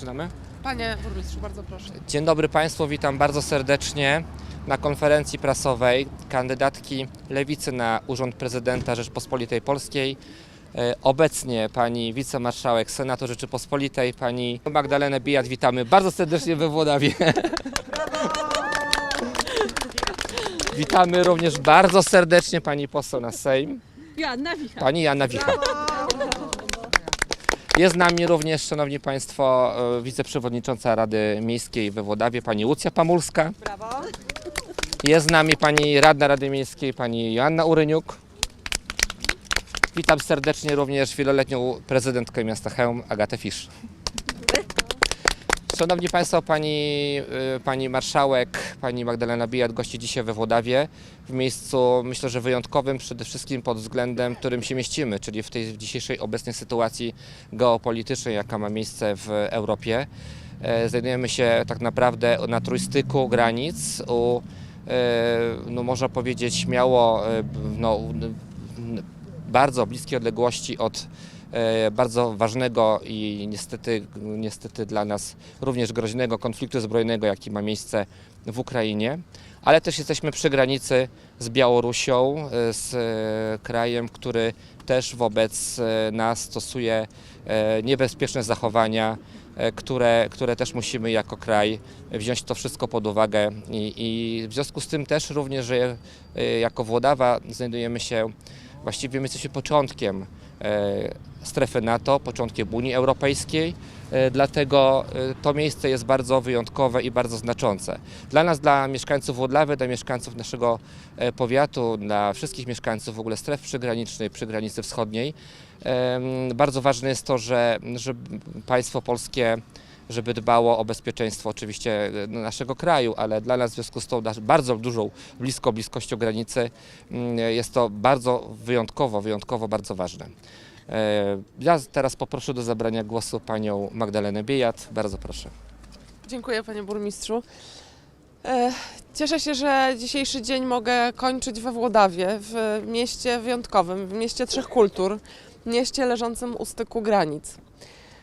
Zaczynamy? Panie burmistrzu, bardzo proszę. Dzień dobry Państwu, witam bardzo serdecznie na konferencji prasowej kandydatki Lewicy na Urząd Prezydenta Rzeczpospolitej Polskiej. E, Obecnie pani wicemarszałek Senatu Rzeczypospolitej, pani Magdalenę Bijat, witamy bardzo serdecznie we Włodawie. Witamy również bardzo serdecznie pani poseł na Sejm, Joanna Wicha. pani Jana Wicha. Jest z nami również, Szanowni Państwo, e, wiceprzewodnicząca Rady Miejskiej we Włodawie, pani Łucja Pamulska. Brawo. Jest z nami pani radna Rady Miejskiej, pani Joanna Uryniuk. Witam serdecznie również wieloletnią prezydentkę miasta Chełm, Agatę Fisz. Szanowni Państwo, pani, y, pani marszałek, pani Magdalena Bijat gości dzisiaj we Włodawie w miejscu, myślę, że wyjątkowym przede wszystkim pod względem, którym się mieścimy, czyli w tej dzisiejszej obecnej sytuacji geopolitycznej, jaka ma miejsce w Europie. E, Znajdujemy się tak naprawdę na trójstyku granic u, e, no można powiedzieć śmiało, e, no, bardzo bliskiej odległości od bardzo ważnego i niestety, niestety dla nas również groźnego konfliktu zbrojnego, jaki ma miejsce w Ukrainie, ale też jesteśmy przy granicy z Białorusią, e, z e, krajem, który też wobec e, nas stosuje e, niebezpieczne zachowania, e, które, które też musimy jako kraj wziąć to wszystko pod uwagę. I, i w związku z tym też również, e, jako Włodawa znajdujemy się, właściwie my jesteśmy początkiem e, strefy NATO, początkiem Unii Europejskiej, e, dlatego e, to miejsce jest bardzo wyjątkowe i bardzo znaczące. Dla nas, dla mieszkańców Włodlawy, dla mieszkańców naszego powiatu, dla wszystkich mieszkańców w ogóle stref przygranicznej, przy granicy wschodniej, bardzo ważne jest to, że, że państwo polskie żeby dbało o bezpieczeństwo oczywiście e, naszego kraju, ale dla nas w związku z tą bardzo dużą blisko bliskością granicy mm, jest to bardzo wyjątkowo, wyjątkowo bardzo ważne. E, Ja teraz poproszę do zabrania głosu panią Magdalenę Biejat. Bardzo proszę. Dziękuję panie burmistrzu. E, Cieszę się, że dzisiejszy dzień mogę kończyć we Włodawie, w mieście wyjątkowym, w mieście trzech kultur, mieście leżącym u styku granic.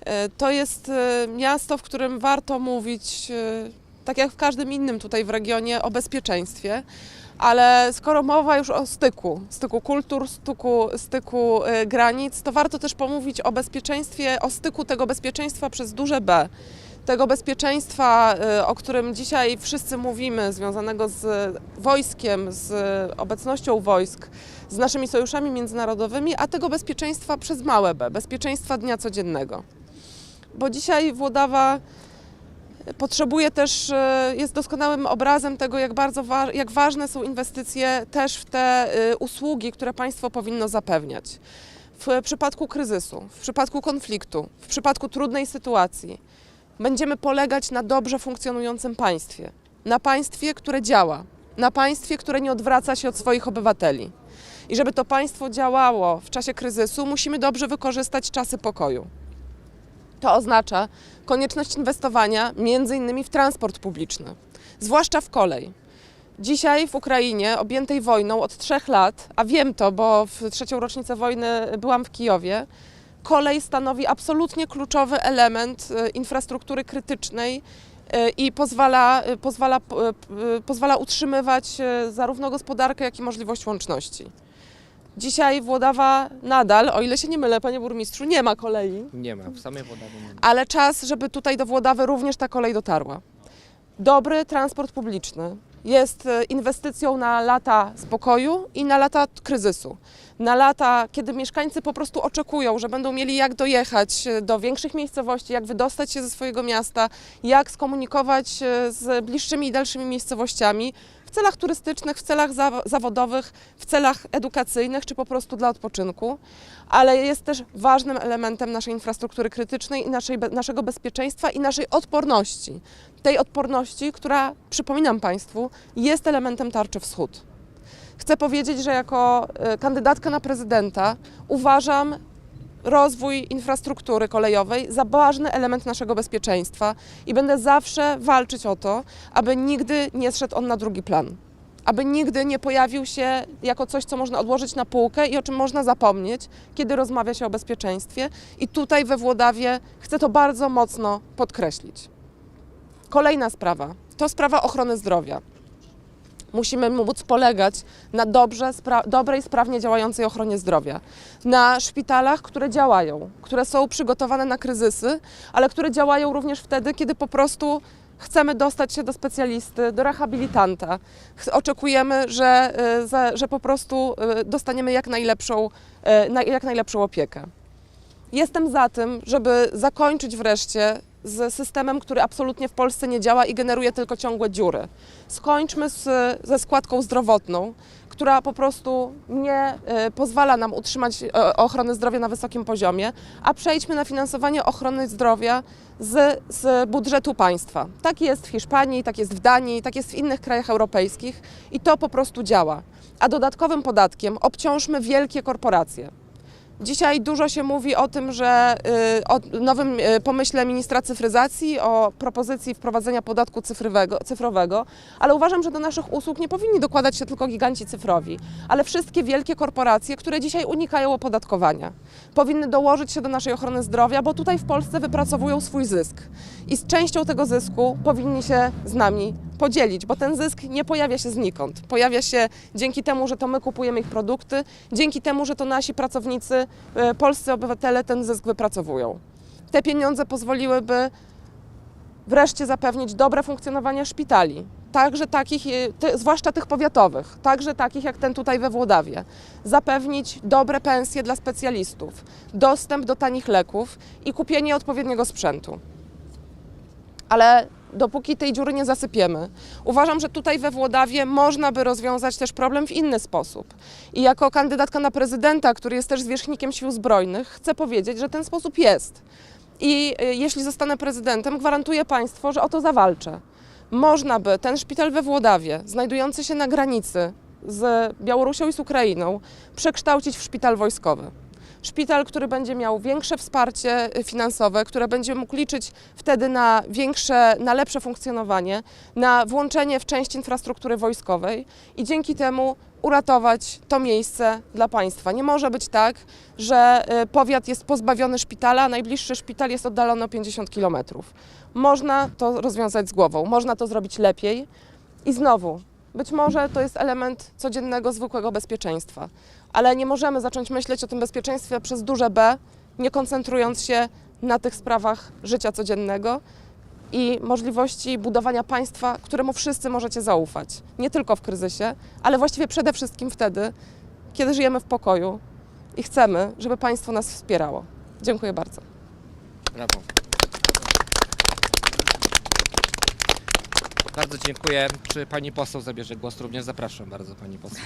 E, To jest e, miasto, w którym warto mówić, e, tak jak w każdym innym tutaj w regionie, o bezpieczeństwie. Ale skoro mowa już o styku, styku kultur, styku, styku granic, to warto też pomówić o bezpieczeństwie, o styku tego bezpieczeństwa przez duże B tego bezpieczeństwa, o którym dzisiaj wszyscy mówimy, związanego z wojskiem, z obecnością wojsk, z naszymi sojuszami międzynarodowymi, a tego bezpieczeństwa przez małe B, bezpieczeństwa dnia codziennego. Bo dzisiaj Włodawa potrzebuje też, y, jest doskonałym obrazem tego, jak bardzo wa- jak ważne są inwestycje też w te y, usługi, które państwo powinno zapewniać. W przypadku kryzysu, w przypadku konfliktu, w przypadku trudnej sytuacji, będziemy polegać na dobrze funkcjonującym państwie. Na państwie, które działa, na państwie, które nie odwraca się od swoich obywateli. I żeby to państwo działało w czasie kryzysu, musimy dobrze wykorzystać czasy pokoju. To oznacza konieczność inwestowania między innymi w transport publiczny, zwłaszcza w kolej. Dzisiaj w Ukrainie, objętej wojną od trzech lat, a wiem to, bo w trzecią rocznicę wojny byłam w Kijowie, kolej stanowi absolutnie kluczowy element e, infrastruktury krytycznej e, i pozwala, e, pozwala, pozwala utrzymywać zarówno gospodarkę, jak i możliwość łączności. Dzisiaj Włodawa nadal, o ile się nie mylę, panie burmistrzu, nie ma kolei, Nie ma, w samej Włodawie nie ma. ale czas, żeby tutaj do Włodawy również ta kolej dotarła. Dobry transport publiczny jest e, inwestycją na lata spokoju i na lata kryzysu. Na lata, kiedy mieszkańcy po prostu oczekują, że będą mieli jak dojechać e, do większych miejscowości, jak wydostać się ze swojego miasta, jak skomunikować się z bliższymi i dalszymi miejscowościami w celach turystycznych, w celach zawo- zawodowych, w celach edukacyjnych czy po prostu dla odpoczynku ale jest też ważnym elementem naszej infrastruktury krytycznej i naszej, naszego bezpieczeństwa i naszej odporności. Tej odporności, która, przypominam Państwu, jest elementem tarczy wschód. Chcę powiedzieć, że jako e, kandydatka na prezydenta uważam rozwój infrastruktury kolejowej za ważny element naszego bezpieczeństwa i będę zawsze walczyć o to, aby nigdy nie zszedł on na drugi plan. aby nigdy nie pojawił się jako coś, co można odłożyć na półkę i o czym można zapomnieć, kiedy rozmawia się o bezpieczeństwie. I tutaj we Włodawie chcę to bardzo mocno podkreślić. Kolejna sprawa to sprawa ochrony zdrowia. Musimy móc polegać na dobrze, spra- dobrej, sprawnie działającej ochronie zdrowia. Na szpitalach, które działają, które są przygotowane na kryzysy, ale które działają również wtedy, kiedy po prostu chcemy dostać się do specjalisty, do rehabilitanta. Oczekujemy, że, y, że po prostu y, dostaniemy jak najlepszą, y, jak najlepszą opiekę. Jestem za tym, żeby zakończyć wreszcie z systemem, który absolutnie w Polsce nie działa i generuje tylko ciągłe dziury. Skończmy z, ze składką zdrowotną, która po prostu nie y, pozwala nam utrzymać y, ochronę zdrowia na wysokim poziomie, a przejdźmy na finansowanie ochrony zdrowia z, z budżetu państwa. Tak jest w Hiszpanii, tak jest w Danii, tak jest w innych krajach europejskich i to po prostu działa. A dodatkowym podatkiem obciążmy wielkie korporacje. Dzisiaj dużo się mówi o tym, że y, o nowym y, pomyśle ministra cyfryzacji, o propozycji wprowadzenia podatku cyfrowego, cyfrowego, ale uważam, że do naszych usług nie powinni dokładać się tylko giganci cyfrowi, ale wszystkie wielkie korporacje, które dzisiaj unikają opodatkowania. Powinny dołożyć się do naszej ochrony zdrowia, bo tutaj w Polsce wypracowują swój zysk i z częścią tego zysku powinni się z nami podzielić, bo ten zysk nie pojawia się znikąd. Pojawia się dzięki temu, że to my kupujemy ich produkty, dzięki temu, że to nasi pracownicy, e, polscy obywatele ten zysk wypracowują. Te pieniądze pozwoliłyby wreszcie zapewnić dobre funkcjonowanie szpitali, także takich, e, zwłaszcza tych powiatowych, także takich jak ten tutaj we Włodawie. Zapewnić dobre pensje dla specjalistów, dostęp do tanich leków i kupienie odpowiedniego sprzętu. Ale dopóki tej dziury nie zasypiemy, uważam, że tutaj we Włodawie można by rozwiązać też problem w inny sposób. I jako kandydatka na prezydenta, który jest też zwierzchnikiem sił zbrojnych, chcę powiedzieć, że ten sposób jest. I y, jeśli zostanę prezydentem, gwarantuję Państwu, że o to zawalczę. Można by ten szpital we Włodawie, znajdujący się na granicy z Białorusią i z Ukrainą, przekształcić w szpital wojskowy. Szpital, który będzie miał większe wsparcie y, finansowe, które będzie mógł liczyć wtedy na większe, na lepsze funkcjonowanie, na włączenie w część infrastruktury wojskowej i dzięki temu uratować to miejsce dla państwa. Nie może być tak, że y, powiat jest pozbawiony szpitala, a najbliższy szpital jest oddalony o 50 kilometrów. Można to rozwiązać z głową, można to zrobić lepiej i znowu, być może to jest element codziennego, zwykłego bezpieczeństwa, ale nie możemy zacząć myśleć o tym bezpieczeństwie przez duże B, nie koncentrując się na tych sprawach życia codziennego i możliwości budowania państwa, któremu wszyscy możecie zaufać. Nie tylko w kryzysie, ale właściwie przede wszystkim wtedy, kiedy żyjemy w pokoju i chcemy, żeby państwo nas wspierało. Dziękuję bardzo. Brawo. Bardzo dziękuję. Czy pani poseł zabierze głos? Również zapraszam bardzo pani poseł.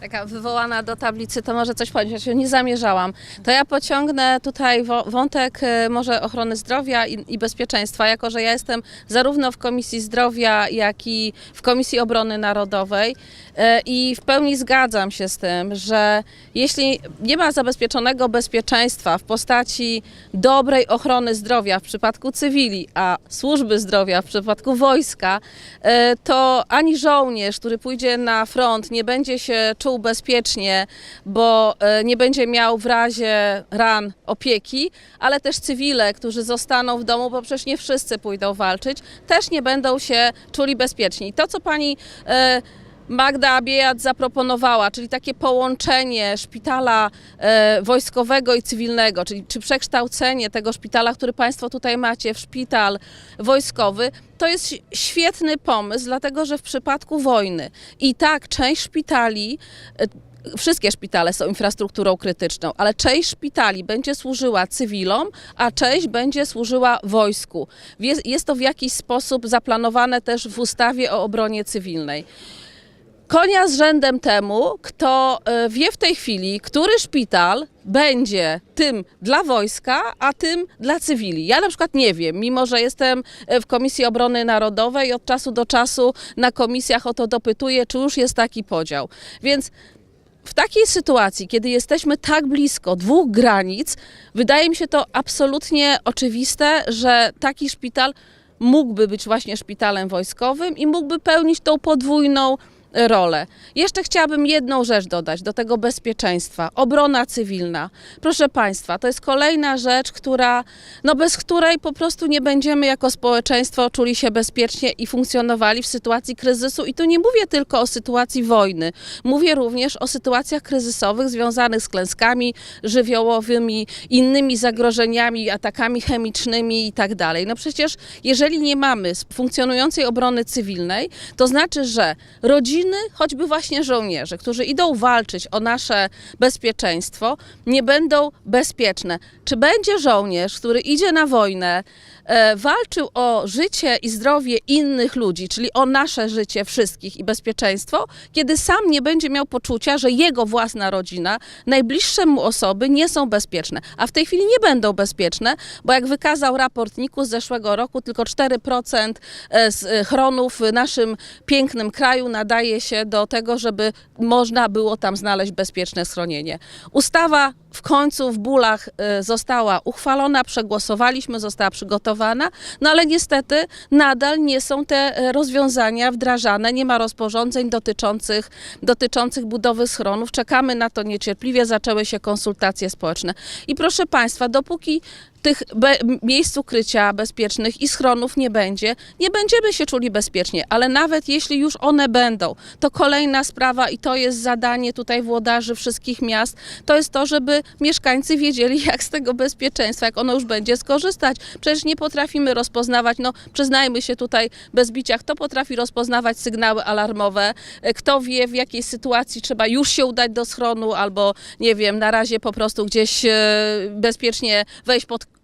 Taka wywołana do tablicy, to może coś powiedzieć, ja nie zamierzałam. To ja pociągnę tutaj wątek e, może ochrony zdrowia i, i bezpieczeństwa, jako że ja jestem zarówno w Komisji Zdrowia, jak i w Komisji Obrony Narodowej e, i w pełni zgadzam się z tym, że jeśli nie ma zabezpieczonego bezpieczeństwa w postaci dobrej ochrony zdrowia w przypadku cywili, a służby zdrowia w przypadku wojska, e, to ani żołnierz, który pójdzie na front, nie będzie się czuł bezpiecznie, bo e, nie będzie miał w razie ran opieki, ale też cywile, którzy zostaną w domu, bo przecież nie wszyscy pójdą walczyć, też nie będą się czuli bezpieczni. To, co pani e, Magda Abiejat zaproponowała, czyli takie połączenie szpitala e, wojskowego i cywilnego, czyli czy przekształcenie tego szpitala, który Państwo tutaj macie, w szpital wojskowy, to jest świetny pomysł, dlatego że w przypadku wojny i tak część szpitali e, Wszystkie szpitale są infrastrukturą krytyczną, ale część szpitali będzie służyła cywilom, a część będzie służyła wojsku. Jest to w jakiś sposób zaplanowane też w ustawie o obronie cywilnej. Konia z rzędem temu, kto e, wie w tej chwili, który szpital będzie tym dla wojska, a tym dla cywili. Ja na przykład nie wiem, mimo że jestem e, w Komisji Obrony Narodowej od czasu do czasu na komisjach o to dopytuję, czy już jest taki podział. Więc w takiej sytuacji, kiedy jesteśmy tak blisko dwóch granic, wydaje mi się to absolutnie oczywiste, że taki szpital mógłby być właśnie szpitalem wojskowym i mógłby pełnić tą podwójną rolę. Jeszcze chciałabym jedną rzecz dodać do tego bezpieczeństwa. Obrona cywilna. Proszę Państwa, to jest kolejna rzecz, która, no bez której po prostu nie będziemy jako społeczeństwo czuli się bezpiecznie i funkcjonowali w sytuacji kryzysu. I tu nie mówię tylko o sytuacji wojny. Mówię również o sytuacjach kryzysowych związanych z klęskami żywiołowymi, innymi zagrożeniami, atakami chemicznymi i tak. No przecież jeżeli nie mamy funkcjonującej obrony cywilnej, to znaczy, że rodziny, choćby właśnie żołnierze, którzy idą walczyć o nasze bezpieczeństwo, nie będą bezpieczne. Czy będzie żołnierz, który idzie na wojnę, walczył o życie i zdrowie innych ludzi, czyli o nasze życie wszystkich i bezpieczeństwo, kiedy sam nie będzie miał poczucia, że jego własna rodzina, najbliższe mu osoby nie są bezpieczne. A w tej chwili nie będą bezpieczne, bo jak wykazał raport NIK-u z zeszłego roku, tylko 4% e, z e, chronów w naszym pięknym kraju nadaje się do tego, żeby można było tam znaleźć bezpieczne schronienie. Ustawa w końcu w bólach e, została uchwalona, przegłosowaliśmy, została przygotowana, no ale niestety nadal nie są te e, rozwiązania wdrażane, nie ma rozporządzeń dotyczących, dotyczących budowy schronów. Czekamy na to niecierpliwie, zaczęły się konsultacje społeczne. I proszę Państwa, dopóki tych miejsc ukrycia bezpiecznych i schronów nie będzie, nie będziemy się czuli bezpiecznie, ale nawet jeśli już one będą, to kolejna sprawa i to jest zadanie tutaj włodarzy wszystkich miast, to jest to, żeby mieszkańcy wiedzieli, jak z tego bezpieczeństwa, jak ono już będzie skorzystać. Przecież nie potrafimy rozpoznawać, no przyznajmy się tutaj bez bicia, kto potrafi rozpoznawać sygnały alarmowe, e, kto wie w jakiej sytuacji trzeba już się udać do schronu albo nie wiem, na razie po prostu gdzieś e, bezpiecznie wejść pod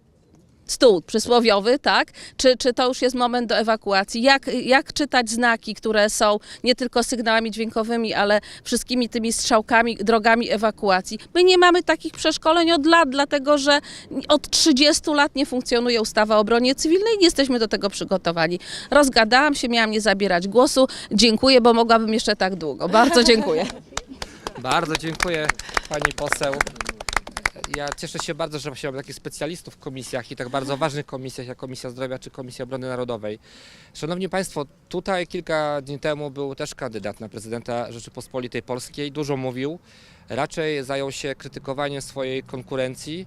stół przysłowiowy, tak? Czy, czy to już jest moment do ewakuacji? Jak, jak czytać znaki, które są nie tylko sygnałami dźwiękowymi, ale wszystkimi tymi strzałkami, drogami ewakuacji? My nie mamy takich przeszkoleń od lat, dlatego że od 30 lat nie funkcjonuje ustawa o obronie cywilnej nie jesteśmy do tego przygotowani. Rozgadałam się, miałam nie zabierać głosu. Dziękuję, bo mogłabym jeszcze tak długo. Bardzo dziękuję. Bardzo dziękuję pani poseł. Ja cieszę się bardzo, że właśnie mamy takich specjalistów w komisjach i tak bardzo ważnych komisjach, jak Komisja Zdrowia czy Komisja Obrony Narodowej. Szanowni Państwo, tutaj kilka dni temu był też kandydat na prezydenta Rzeczypospolitej Polskiej. Dużo mówił, raczej zajął się krytykowaniem swojej konkurencji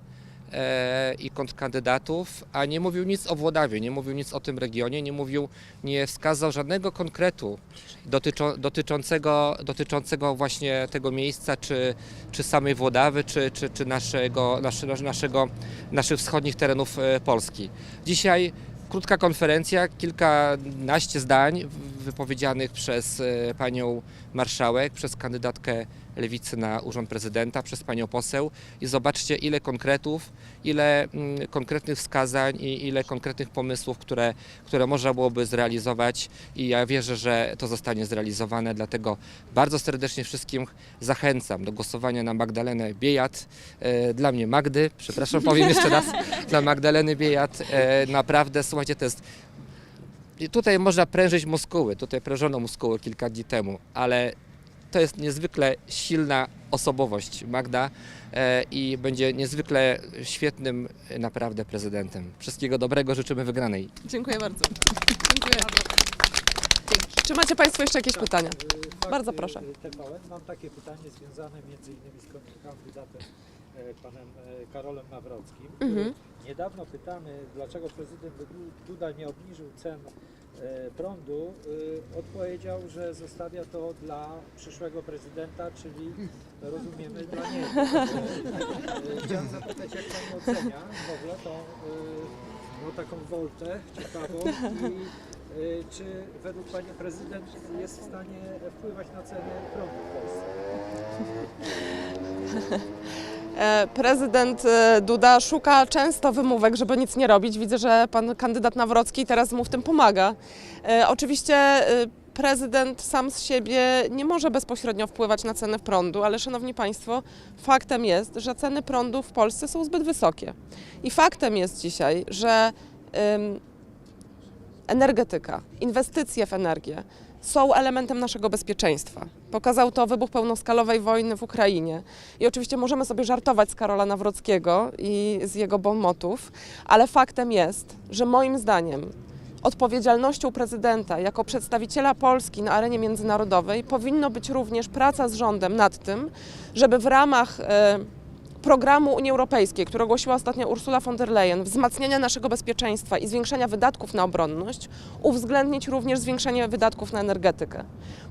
i kontrkandydatów, a nie mówił nic o Włodawie, nie mówił nic o tym regionie, nie mówił, nie wskazał żadnego konkretu dotyczą, dotyczącego, dotyczącego właśnie tego miejsca, czy, czy samej Włodawy, czy, czy, czy naszego, nasze, naszego, naszych wschodnich terenów e, Polski. Dzisiaj krótka konferencja, kilkanaście zdań wypowiedzianych przez e, panią marszałek, przez kandydatkę Lewicy na urząd prezydenta, przez panią poseł. I zobaczcie ile konkretów, ile mm, konkretnych wskazań i ile konkretnych pomysłów, które, które można byłoby zrealizować. I ja wierzę, że to zostanie zrealizowane, dlatego bardzo serdecznie wszystkim zachęcam do głosowania na Magdalenę Biejat, e, dla mnie Magdy, przepraszam, powiem jeszcze raz, dla Magdaleny Biejat, e, naprawdę, słuchajcie, to jest i tutaj można prężyć muskuły, tutaj prężono muskuły kilka dni temu, ale to jest niezwykle silna osobowość Magda e, i będzie niezwykle świetnym e, naprawdę prezydentem. Wszystkiego dobrego, życzymy wygranej. Dziękuję bardzo. Dziękuję. Czy macie Państwo jeszcze jakieś pytania? Bardzo proszę. TVN. Mam takie pytanie związane między innymi z kandydatem e, panem e, Karolem Nawrockim. Mhm. Niedawno pytany, dlaczego prezydent Du- Duda nie obniżył cen e, prądu, e, odpowiedział, że zostawia to dla przyszłego prezydenta, czyli rozumiemy dla niego. E, e, Chciałem zapytać, jak pani ocenia w ogóle tą e, no, taką woltę ciekawą i e, czy według pani prezydent jest w stanie wpływać na ceny prądu w Polsce? E, Prezydent e, Duda szuka często wymówek, żeby nic nie robić. Widzę, że pan kandydat Nawrocki teraz mu w tym pomaga. E, Oczywiście prezydent sam z siebie nie może bezpośrednio wpływać na ceny prądu, ale szanowni państwo, faktem jest, że ceny prądu w Polsce są zbyt wysokie. I faktem jest dzisiaj, że energetyka, inwestycje w energię są elementem naszego bezpieczeństwa. Pokazał to wybuch pełnoskalowej wojny w Ukrainie. I oczywiście możemy sobie żartować z Karola Nawrockiego i z jego bonmotów, ale faktem jest, że moim zdaniem odpowiedzialnością prezydenta jako przedstawiciela Polski na arenie międzynarodowej powinno być również praca z rządem nad tym, żeby w ramach e, programu Unii Europejskiej, który ogłosiła ostatnio Ursula von der Leyen, wzmacniania naszego bezpieczeństwa i zwiększenia wydatków na obronność, uwzględnić również zwiększenie wydatków na energetykę.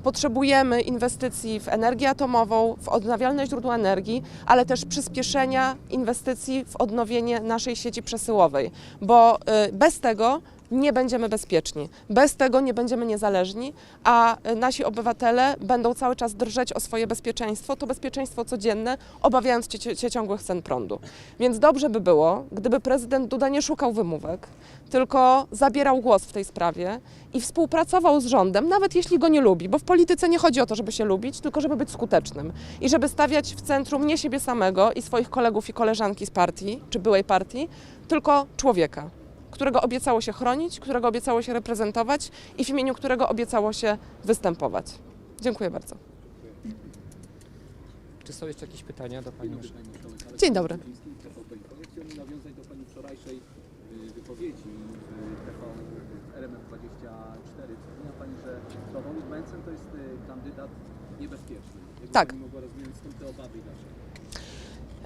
Potrzebujemy inwestycji w energię atomową, w odnawialne źródła energii, ale też przyspieszenia inwestycji w odnowienie naszej sieci przesyłowej, bo y, bez tego nie będziemy bezpieczni, bez tego nie będziemy niezależni, a y, nasi obywatele będą cały czas drżeć o swoje bezpieczeństwo, to bezpieczeństwo codzienne, obawiając się ciągłych cen prądu. Więc dobrze by było, gdyby prezydent Duda nie szukał wymówek, tylko zabierał głos w tej sprawie i współpracował z rządem, nawet jeśli go nie lubi, bo w polityce nie chodzi o to, żeby się lubić, tylko żeby być skutecznym. I żeby stawiać w centrum nie siebie samego i swoich kolegów i koleżanki z partii, czy byłej partii, tylko człowieka, którego obiecało się chronić, którego obiecało się reprezentować i w imieniu którego obiecało się występować. Dziękuję bardzo. Czy są jeszcze jakieś pytania do Pani? Dzień dobry. Ja chciałem nawiązać do Pani wczorajszej wypowiedzi w TV w RMF24. Wspomniała Pani, że Sławomir Mencen to jest y, kandydat niebezpieczny. Tak. Mogła rozumieć skąd te obawy i dlaczego?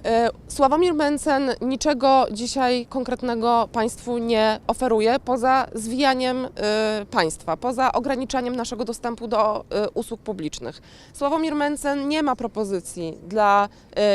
E, Sławomir Mencen niczego dzisiaj konkretnego państwu nie oferuje poza zwijaniem e, państwa, poza ograniczaniem naszego dostępu do e, usług publicznych. Sławomir Mencen nie ma propozycji dla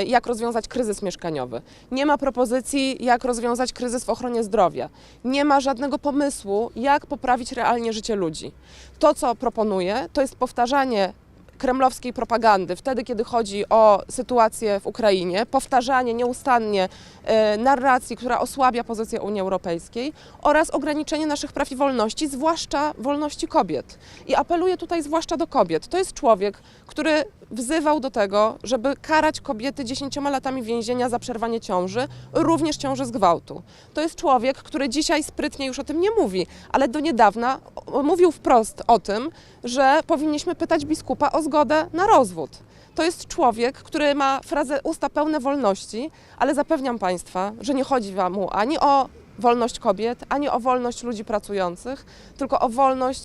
jak rozwiązać kryzys mieszkaniowy, nie ma propozycji jak rozwiązać kryzys w ochronie zdrowia, nie ma żadnego pomysłu jak poprawić realnie życie ludzi. To co proponuje to jest powtarzanie kremlowskiej propagandy, wtedy kiedy chodzi o sytuację w Ukrainie, powtarzanie nieustannie e, narracji, która osłabia pozycję Unii Europejskiej oraz ograniczenie naszych praw i wolności, zwłaszcza wolności kobiet. I apeluję tutaj zwłaszcza do kobiet. To jest człowiek, który wzywał do tego, żeby karać kobiety dziesięcioma latami więzienia za przerwanie ciąży, również ciąży z gwałtu. To jest człowiek, który dzisiaj sprytnie już o tym nie mówi, ale do niedawna mówił wprost o tym, że powinniśmy pytać biskupa o zgodę na rozwód. To jest człowiek, który ma frazę usta pełne wolności, ale zapewniam Państwa, że nie chodzi mu ani o wolność kobiet, ani o wolność ludzi pracujących, tylko o wolność